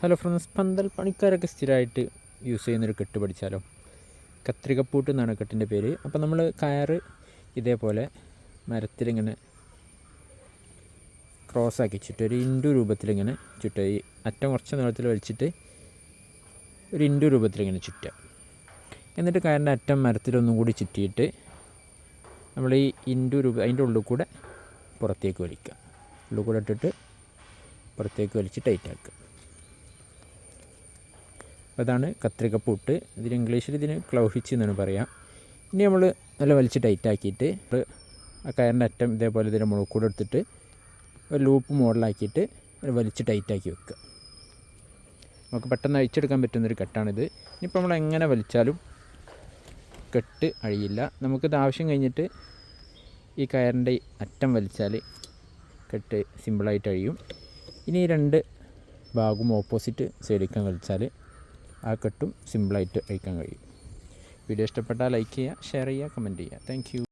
Hello friends പന്തൽ പണിക്കാരൊക്കെ സ്ഥിരമായിട്ട് use ചെയ്യുന്നൊരു കെട്ട് പഠിച്ചാലോ? കത്രികപ്പൂട്ട് എന്നാണ് കെട്ടിന്റെ പേര്. അപ്പോൾ നമ്മൾ കയറ് ഇതേപോലെ മരത്തിലിങ്ങനെ ക്രോസ് ആക്കി ചുറ്റും ഒരു ഇൻഡു രൂപത്തിലിങ്ങനെ ചുറ്റുക. ഈ അറ്റം കുറച്ച് നീളത്തിൽ വലിച്ചിട്ട് ഒരു ഇൻഡു രൂപത്തിലിങ്ങനെ ചുറ്റുക. എന്നിട്ട് കയറിന്റെ അറ്റം മരത്തിലൊന്നും കൂടി ചുറ്റിയിട്ട് നമ്മൾ ഈ ഇൻഡു രൂപ അതിന്റെ ഉള്ളിൽ കൂടെ പുറത്തേക്ക് വലിക്കുക. ഉള്ളിൽ കൂടെ ഇട്ടിട്ട് പുറത്തേക്ക് വലിച്ച് ടൈറ്റ് ആക്കുക. അപ്പോൾ അതാണ് കത്രികപ്പൂട്ട്. ഇതിന് ഇംഗ്ലീഷിൽ ഇതിന് ക്ലൗഹിച്ച് എന്നാണ് പറയുക ഇനി നമ്മൾ നല്ല വലിച്ച് ടൈറ്റ് ആക്കിയിട്ട് നമ്മൾ ആ കയറിന്റെ അറ്റം ഇതേപോലെ ഇതിന്റെ മുളക്കൂടെ കൂടെ എടുത്തിട്ട് ഒരു ലൂപ്പ് മോഡലാക്കിയിട്ട് വലിച്ച് ടൈറ്റാക്കി വെക്കുക. നമുക്ക് പെട്ടെന്ന് അഴിച്ചെടുക്കാൻ പറ്റുന്നൊരു കെട്ടാണിത്. ഇനിയിപ്പോൾ നമ്മൾ എങ്ങനെ വലിച്ചാലും കെട്ട് അഴിയില്ല. നമുക്കിത് ആവശ്യം കഴിഞ്ഞിട്ട് ഈ കയറിന്റെ അറ്റം വലിച്ചാൽ കെട്ട് സിമ്പിളായിട്ട് അഴിയും. ഇനി രണ്ട് ഭാഗവും ഓപ്പോസിറ്റ് സൈഡിലേക്ക് വലിച്ചാൽ ആ കെട്ടും സിമ്പിളായിട്ട് അയക്കാൻ കഴിയും. വീഡിയോ ഇഷ്ടപ്പെട്ടാൽ ലൈക്ക് ചെയ്യുക ഷെയർ ചെയ്യുക കമന്റ് ചെയ്യുക. താങ്ക്